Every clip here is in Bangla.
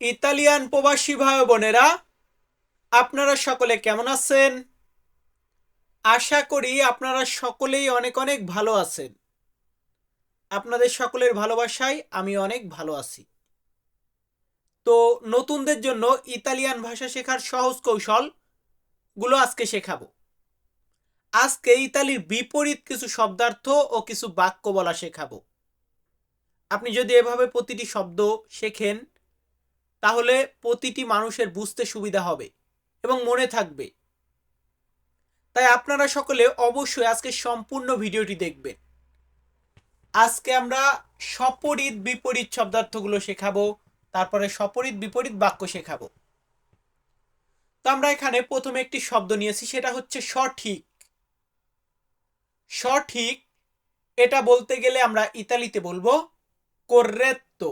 ইতালিয়ান প্রবাসী ভাই বোনেরা, আপনারা সকলে কেমন আছেন? আশা করি আপনারা সকলেই অনেক অনেক ভালো আছেন। আপনাদের সকলের ভালোবাসায় আমি অনেক ভালো আছি। তো নতুনদের জন্য ইতালিয়ান ভাষা শেখার সহজ কৌশলগুলো আজকে শেখাবো। আজকে ইতালির বিপরীত কিছু শব্দার্থ ও কিছু বাক্য বলা শেখাবো। আপনি যদি এভাবে প্রতিটি শব্দ শেখেন তাহলে প্রতিটি মানুষের বুঝতে সুবিধা হবে এবং মনে থাকবে। তাই আপনারা সকলে অবশ্যই আজকে সম্পূর্ণ ভিডিওটি দেখবেন। আজকে আমরা সপরিত বিপরীত শব্দার্থগুলো শেখাবো, তারপরে সপরিত বিপরীত বাক্য শেখাবো। তো আমরা এখানে প্রথমে একটি শব্দ নিয়েছি, সেটা হচ্ছে সঠিক। সঠিক, এটা বলতে গেলে আমরা ইতালিতে বলব, corretto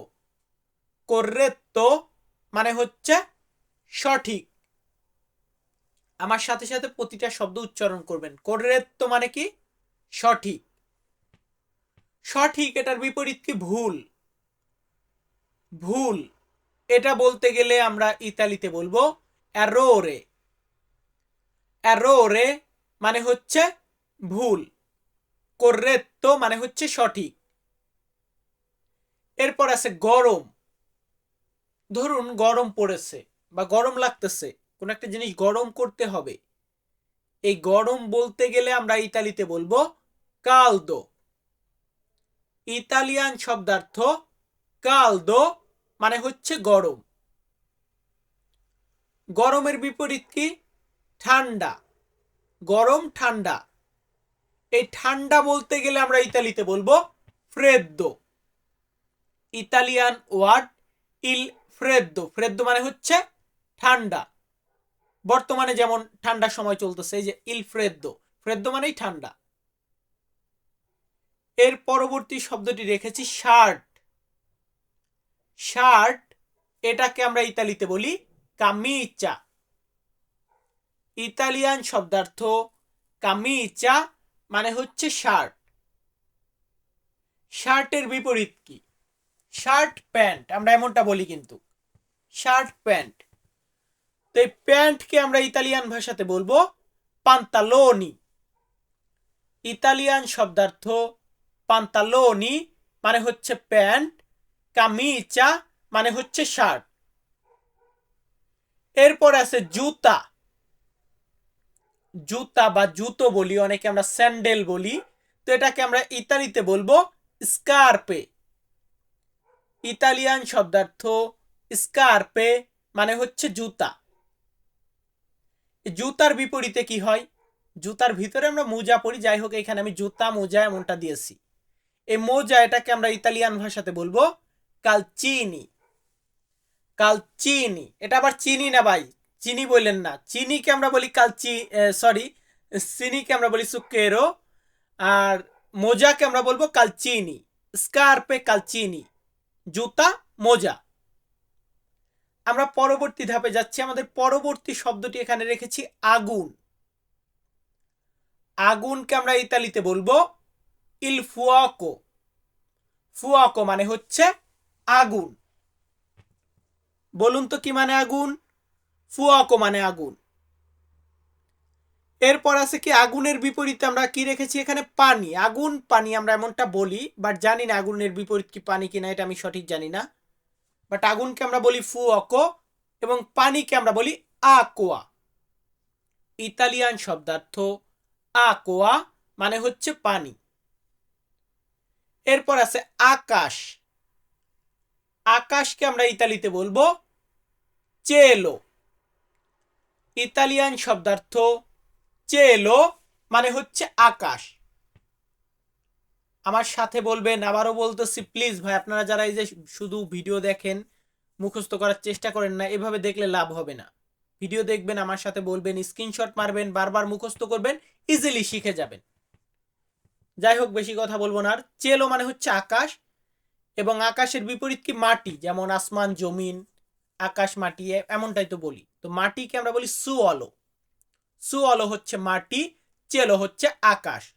corretto মানে হচ্ছে সঠিক। আমার সাথে সাথে প্রতিটা শব্দ উচ্চারণ করবেন। corretto মানে কি? সঠিক। সঠিক এটার বিপরীত কি? ভুল। ভুল। এটা বলতে গেলে আমরা ইতালিতে বলব errore errore মানে হচ্ছে ভুল। corretto মানে হচ্ছে সঠিক। এরপর আছে গরম। ধরুন গরম পড়েছে বা গরম লাগতেছে, কোন একটা জিনিস গরম করতে হবে। এই গরম বলতে গেলে আমরা ইতালিতে বলব কালদো ইতালিয়ান শব্দার্থ কালদো মানে হচ্ছে গরম। গরমের বিপরীত কি? ঠান্ডা। গরম, ঠান্ডা। এই ঠান্ডা বলতে গেলে আমরা ইতালিতে বলব ফ্রেদ্দো ইতালিয়ান ওয়ার্ড ইল ফ্রেদ্দো ফ্রেদ্দ মানে হচ্ছে ঠান্ডা। বর্তমানে যেমন ঠান্ডার সময় চলতেছে, এই যে ইল ফ্রেদ্দ ফ্রেদ্দো মানেই ঠান্ডা। এর পরবর্তী শব্দটি রেখেছি শার্ট। শার্ট, এটাকে আমরা ইতালিতে বলি কামিচা। ইতালিয়ান শব্দার্থ কামিচা মানে হচ্ছে শার্ট। শার্টের বিপরীত কি? শার্ট প্যান্ট, আমরা এমনটা বলি কিন্তু। Shirt pant. তো এই প্যান্টকে আমরা ইতালিয়ান ভাষাতে বলব পান্তালোনি। ইতালিয়ান শব্দার্থ পান্তালোনি মানে হচ্ছে প্যান্ট, কামিচা মানে হচ্ছে শার্ট। এরপর আছে জুতা। জুতা বা জুতো বলি, অনেকে আমরা স্যান্ডেল বলি। তো এটাকে আমরা ইতালিতে বলব স্কার্পে। ইতালিয়ান শব্দার্থ স্কার্পে মানে হচ্ছে জুতা। জুতার বিপরীতে কি হয়? জুতার ভিতরে আমরা মোজা পরি, যাই হোক, এখানে আমি জুতা, মোজা এমনটা দিয়েছি। এই মোজা এটাকে আমরা ইতালিয়ান ভাষাতে বলব কালচিনি। কালচিনি, এটা আবার চিনি না ভাই? চিনি বললেন না। চিনিকে আমরা বলি কালচি সরি চিনিকে আমরা বলি সুকেরো আর মোজাকে আমরা বলব কালচিনি, স্কার্পে কালচিনি। জুতা, মোজা। আমরা পরবর্তী ধাপে যাচ্ছি। আমাদের পরবর্তী শব্দটি এখানে রেখেছি, আগুন। আগুনকে আমরা ইতালিতে বলব ইল ফুয়াকো। ফুয়াকো মানে হচ্ছে আগুন। বলুন তো কি মানে আগুন? ফুয়াকো মানে আগুন। এরপর আছে কি, আগুনের বিপরীতে আমরা কি রেখেছি? এখানে পানি। আগুন, পানি আমরা এমনটা বলি বাট জানি না আগুনের বিপরীত কি পানি কিনা, এটা আমি সঠিক জানি না। বাট আগুনকে আমরা বলি ফু অকো এবং পানিকে আমরা বলি আকোয়া। ইতালিয়ান শব্দার্থ আকোয়া মানে হচ্ছে পানি। এরপর আছে আকাশ। আকাশকে আমরা ইতালিতে বলব চেলো। ইতালিয়ান শব্দার্থ চেলো মানে হচ্ছে আকাশ। আমার সাথে বলবেন, আবারও বলতেছি প্লিজ ভাই, আপনারা যারা এই যে শুধু ভিডিও দেখেন, মুখস্থ করার চেষ্টা করেন না, এভাবে দেখলে লাভ হবে না। ভিডিও দেখবেন, আমার সাথে বলবেন স্ক্রিনশট মারবেন, বারবার মুখস্থ করবেন ইজিলি শিখে যাবেন। যাই হোক, বেশি কথা বলব না আর। চেলো মানে হচ্ছে আকাশ, এবং আকাশের বিপরীত কি মাটি? যেমন আসমান, জমিন, আকাশ, মাটি এমনটাই তো বলি। তো মাটিকে আমরা বলি সুঅলো সুঅলো হচ্ছে মাটি, চেলো হচ্ছে আকাশ।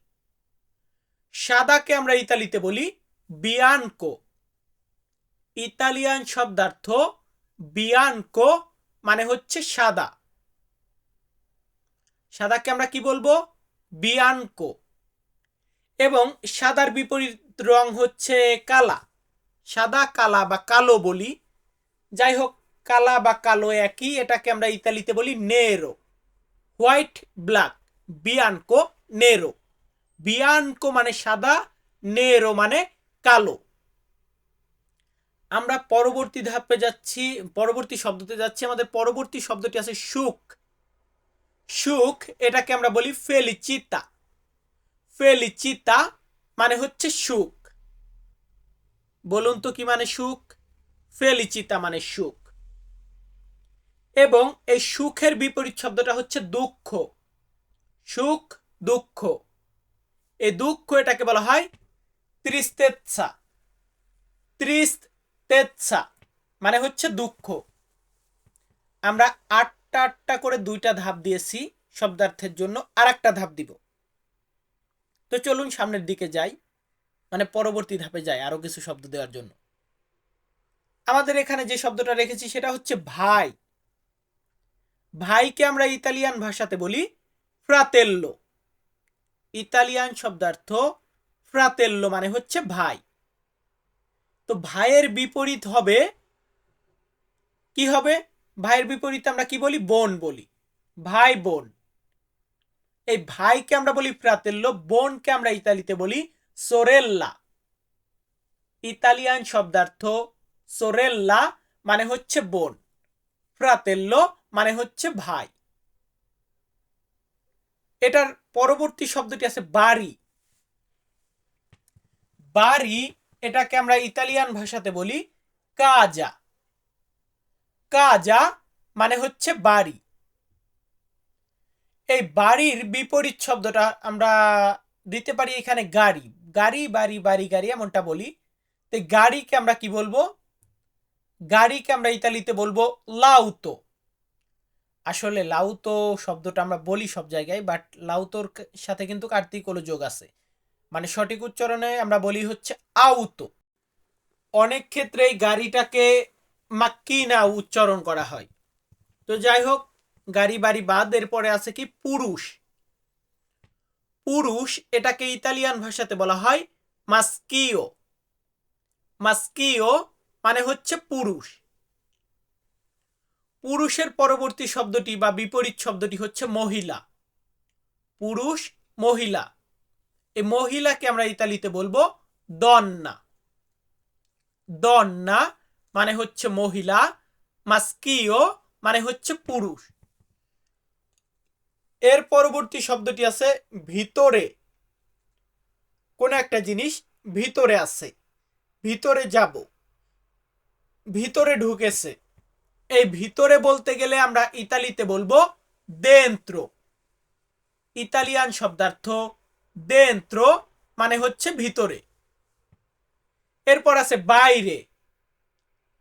সাদাকে আমরা ইতালিতে বলি বিয়ানকো। ইতালিয়ান শব্দার্থ বিয়ানকো মানে হচ্ছে সাদা। সাদাকে আমরা কি বলব? বিয়ানকো। এবং সাদার বিপরীত রং হচ্ছে কালা। সাদা কালা বা কালো বলি। যাই হোক, কালা বা কালো একই, এটাকে আমরা ইতালিতে বলি নেরো। White, black. বিয়ানকো, নেরো। বিয়ানকো মানে সাদা, নেরো মানে কালো। আমরা পরবর্তী ধাপে যাচ্ছি, পরবর্তী শব্দতে যাচ্ছি। আমাদের পরবর্তী শব্দটি আছে সুখ। সুখ, এটাকে আমরা বলি ফেলিচিতা। ফেলিচিতা মানে হচ্ছে সুখ। বলুন তো কি মানে সুখ? ফেলিচিতা মানে সুখ। এবং এই সুখের বিপরীত শব্দটা হচ্ছে দুঃখ। সুখ, দুঃখ। এই দুঃখ এটাকে বলা হয় ত্রিস্তেৎসা। ত্রিস্তেৎসা মানে হচ্ছে দুঃখ। আমরা আটটা আটটা করে দুইটা ধাপ দিয়েছি শব্দার্থের জন্য আর একটা ধাপ দিব। তো চলুন সামনের দিকে যাই মানে পরবর্তী ধাপে যাই আরও কিছু শব্দ দেওয়ার জন্য। আমাদের এখানে যে শব্দটা রেখেছি সেটা হচ্ছে ভাই। ভাইকে আমরা ইতালিয়ান ভাষাতে বলি ফ্রাতেল্লো। ইতালিয়ান শব্দার্থ ফ্রাতেল্লো মানে হচ্ছে ভাই। তো ভাইয়ের বিপরীত হবে, কি হবে? ভাইয়ের বিপরীতে আমরা কি বলি? বোন বলি। ভাই বোন। এই ভাইকে আমরা বলি ফ্রাতেল্লো, বোনকে আমরা ইতালিতে বলি সোরেল্লা। ইতালিয়ান শব্দার্থ সোরেল্লা মানে হচ্ছে বোন। ফ্রাতেল্লো মানে হচ্ছে ভাই। এটার পরবর্তী শব্দটি আছে বাড়ি। বাড়ি, এটাকে আমরা ইতালিয়ান ভাষাতে বলি কাজা। কাজা মানে হচ্ছে বাড়ি। এই বাড়ির বিপরীত শব্দটা আমরা দিতে পারি এখানে গাড়ি। গাড়ি, বাড়ি বাড়ি, গাড়ি এমনটা বলি। তো গাড়িকে আমরা কি বলব? গাড়িকে আমরা ইতালিতে বলব লাউতো। আসলে লাউতো শব্দটা আমরা বলি সব জায়গায় বাট লাউতোর সাথে কিন্তু কার্তিক হলো যোগ আছে। মানে সঠিক উচ্চারণে আমরা বলি হচ্ছে আউতো। অনেক ক্ষেত্রে এই গাড়িটাকে মাক্কিনা উচ্চারণ করা হয়। তো যাই হোক, গাড়ি বাড়ি বাদ, এরপরে আছে কি পুরুষ। পুরুষ এটাকে ইতালিয়ান ভাষাতে বলা হয় মাস্কিও। মাস্কিও মানে হচ্ছে পুরুষ। পুরুষের পরবর্তী শব্দটি বা বিপরীত শব্দটি হচ্ছে মহিলা। পুরুষ, মহিলা। এই মহিলাকে আমরা ইতালিতে বলব দন্না। দন্না মানে হচ্ছে মহিলা, মাস্কিও মানে হচ্ছে পুরুষ। এর পরবর্তী শব্দটি আছে ভিতরে। কোন একটা জিনিস ভিতরে আছে, ভিতরে যাব, ভিতরে ঢুকেছে। এই ভিতরে বলতে গেলে আমরা ইতালিতে বলব দেন্ত্র ইতালিয়ান শব্দার্থ দেন্ত্র মানে হচ্ছে ভিতরে। এরপর আছে বাইরে।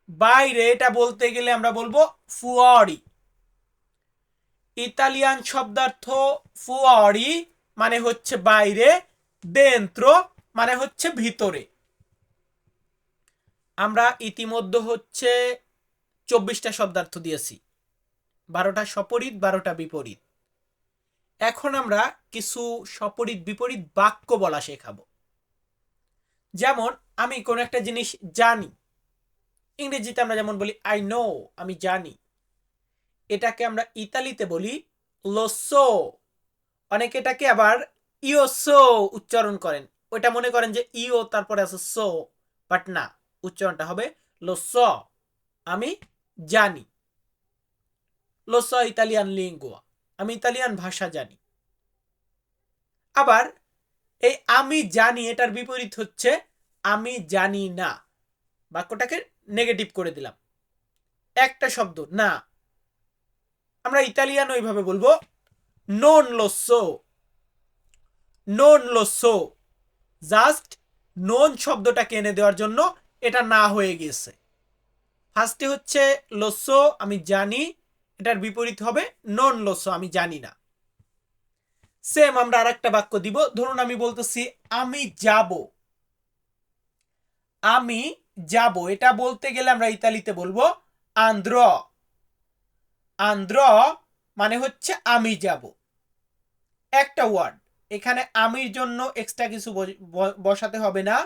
বাইরে এটা বলতে গেলে আমরা বলব ফুয়ারি ইতালিয়ান শব্দার্থ ফুয়ারি মানে হচ্ছে বাইরে দেন্ত্র মানে হচ্ছে ভিতরে। আমরা ইতিমধ্যে হচ্ছে চব্বিশটা শব্দার্থ দিয়েছি। বারোটা সপরিত, বারোটা বিপরীত। এখন আমরা কিছু সপরিত, বিপরীত বাক্য বলা শেখাবো। যেমন, আমি কোন একটা জিনিস জানি। ইংরেজিতে আমরা যেমন বলি আই নো আমি জানি। এটাকে আমরা ইতালিতে বলি লোসো অনেকে এটাকে আবার ইওসো উচ্চারণ করেন। ওইটা মনে করেন যে ইও তারপরে আছে সো বাট না। উচ্চারণটা হবে লোসো আমি জানি। লোসো ইতালিয়ান লিঙ্গুয়া আমি ইতালিয়ান ভাষা জানি। আবার, এই আমি জানি এটার বিপরীত হচ্ছে আমি জানি না। বাক্যটাকে নেগেটিভ করে দিলাম। একটা শব্দ, না। আমরা ইতালিয়ান ওইভাবে বলব নন লোসো নন লোসো জাস্ট নন শব্দটাকে এনে দেওয়ার জন্য এটা না হয়ে গেছে ফার্স্টে হচ্ছে লস্য আমি জানি, এটার বিপরীত হবে নন লস্য আমি জানি না। সেম আমরা আর একটা বাক্য দিব। ধরুন আমি বলতেছি, আমি যাব। আমি যাব, এটা বলতে গেলে আমরা ইতালিতে বলব আন্দ্র আন্দ্র মানে হচ্ছে আমি যাব। একটা ওয়ার্ড এখানে আমির জন্য এক্সট্রা কিছু বসাতে হবে না।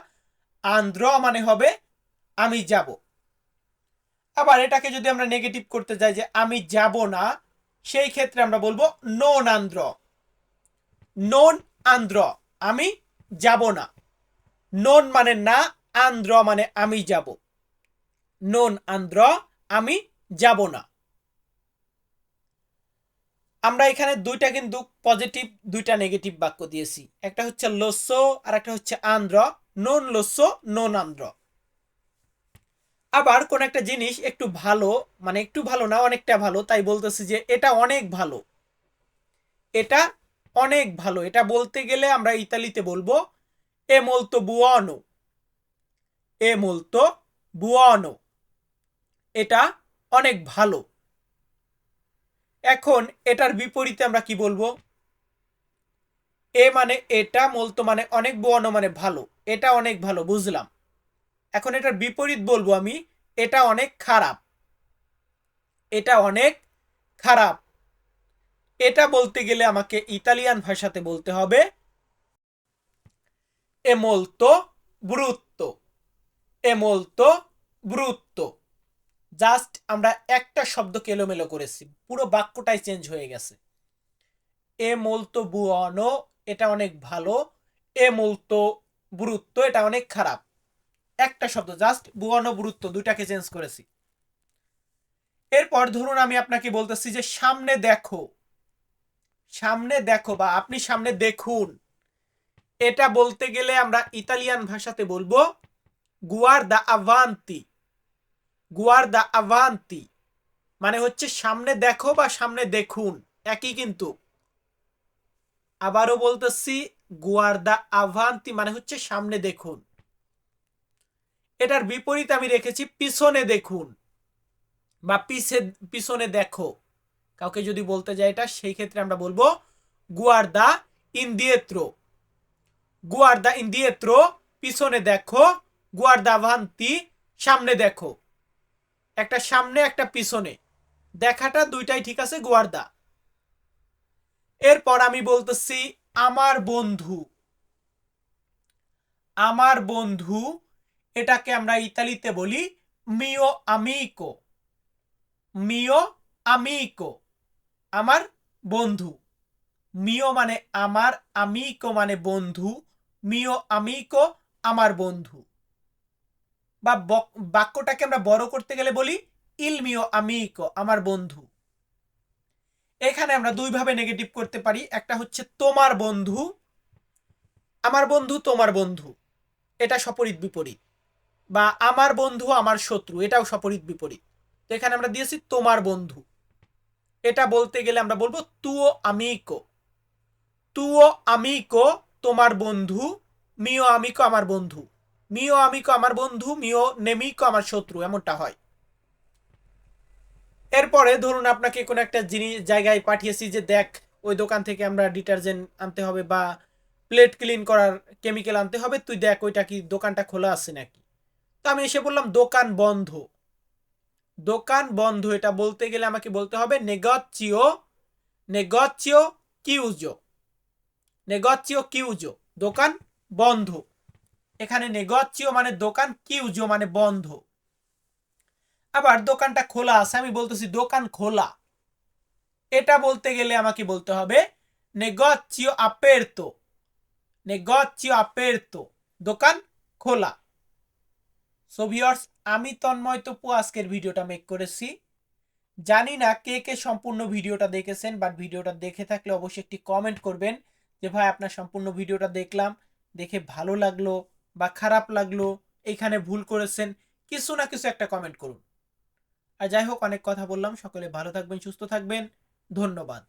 আন্দ্র মানে হবে, আমি যাব। আবার এটাকে যদি আমরা নেগেটিভ করতে যাই যে আমি যাব না, সেই ক্ষেত্রে আমরা বলব নন আন্দ্র নন আন্দ্র আমি যাব না। নন মানে না আন্দ্র মানে আমি যাব। নন আন্দ্র আমি যাব না। আমরা এখানে দুইটা কিন্তু পজিটিভ দুইটা নেগেটিভ বাক্য দিয়েছি। একটা হচ্ছে লস্য আর একটা হচ্ছে আন্দ্র নন লস্য নন আন্দ্র আবার কোন একটা জিনিস একটু ভালো মানে একটু ভালো না অনেকটা ভালো, তাই বলতেছি যে এটা অনেক ভালো। এটা অনেক ভালো। এটা বলতে গেলে আমরা ইতালিতে বলব, এ molto বুয়ানো এ molto বুয়ানো এটা অনেক ভালো। এখন এটার বিপরীতে আমরা কি বলব? এ মানে এটা মলতো মানে অনেক বুয়ানো মানে ভালো। এটা অনেক ভালো, বুঝলাম। এখন এটার বিপরীত বলব আমি, এটা অনেক খারাপ। এটা অনেক খারাপ। এটা বলতে গেলে আমাকে ইতালিয়ান ভাষাতে বলতে হবে, এ molto brutto, এ জাস্ট আমরা একটা শব্দকে এলোমেলো করেছি, পুরো বাক্যটাই চেঞ্জ হয়ে গেছে। এ molto buono, এটা অনেক ভালো। এ molto brutto, এটা অনেক খারাপ। একটা শব্দ জাস্ট বুয়ানো ব্রুত্ব দুইটাকে চেঞ্জ করেছি। এরপর ধরুন আমি আপনাকে বলতেছি যে সামনে দেখো সামনে দেখো বা আপনি সামনে দেখুন। এটা বলতে গেলে আমরা ইতালিয়ান ভাষাতে বলব গুয়ার্দা আভান্তি গুয়ার্দা আভান্তি মানে হচ্ছে সামনে দেখো বা সামনে দেখুন, একই কিন্তু। আবারও বলতেছি গুয়ার্দা আভান্তি মানে হচ্ছে সামনে দেখুন। এটার বিপরীত আমি রেখেছি, পিছনে দেখুন। বা পিছে, পিছনে দেখো। কাউকে যদি বলতে যাই এটা, সেই ক্ষেত্রে আমরা বলব, গুয়ার্দা ইন্দিয়েত্রো গুয়ার্দা ইন্দিয়েত্রো পিছনে দেখো গুয়ার দা ভান্তি, সামনে দেখো। একটা সামনে, একটা পিছনে। দেখাটা দুইটাই ঠিক আছে, গুয়ার্দা। এরপর আমি বলতেছি, আমার বন্ধু। আমার বন্ধু এটাকে আমরা ইতালিতে বলি মিও আমিকো মিও আমিকো আমার বন্ধু। মিও মানে আমার আমিকো মানে বন্ধু। মিও আমিকো আমার বন্ধু। বা বক- বাক্যটাকে আমরা বড় করতে গেলে বলি ইল মিও আমিকো আমার বন্ধু। এখানে আমরা দুইভাবে নেগেটিভ করতে পারি। একটা হচ্ছে তোমার বন্ধু, আমার বন্ধু, তোমার বন্ধু। এটা সপরীত বিপরীত। বা আমার বন্ধু, আমার শত্রু, এটাও সপরীত বিপরীত। তো এখানে আমরা দিয়েছি তোমার বন্ধু। এটা বলতে গেলে আমরা বলব তুও আমিকো। তুও আমিকো তোমার বন্ধু, মিও আমি আমিকো আমার বন্ধু। মিও আমিকো আমার বন্ধু, মিও নেমিকো আমার শত্রু, এমনটা হয়। এরপরে ধরুন আপনাকে কোনো একটা জিনিস জায়গায় পাঠিয়েছি যে দেখ, ওই দোকান থেকে আমরা ডিটারজেন্ট আনতে হবে বা প্লেট ক্লিন করার কেমিক্যাল আনতে হবে, তুই দেখ ওইটা কি দোকানটা খোলা আছে নাকি। তো আমি এসে বললাম, দোকান বন্ধ। দোকান বন্ধ, এটা বলতে গেলে আমাকে বলতে হবে, নেগচিও নেগচিও কিউজো নেগচিও কিউজো, দোকান বন্ধ। এখানে নেগচিও মানে দোকান, কিউজো মানে বন্ধ। আবার দোকানটা খোলা আছে, আমি বলতেছি দোকান খোলা। এটা বলতে গেলে আমাকে বলতে হবে, নেগচিও আপেরতো নেগচিও আপেরতো, দোকান খোলা। সো ভিউয়ার্স আমি তন্ময় তপু, আজকের ভিডিওটা মেক করেছি। জানি না কে কে সম্পূর্ণ ভিডিওটা দেখেছেন বাট ভিডিওটা দেখে থাকলে অবশ্যই একটি কমেন্ট করবেন যে, ভাই, আপনার সম্পূর্ণ ভিডিওটা দেখলাম, দেখে ভালো লাগল বা খারাপ লাগল, এখানে ভুল করেছেন, কিছু না কিছু একটা কমেন্ট করুন। আর যাই হোক, অনেক কথা বললাম, সকলে ভালো থাকবেন, সুস্থ থাকবেন, ধন্যবাদ।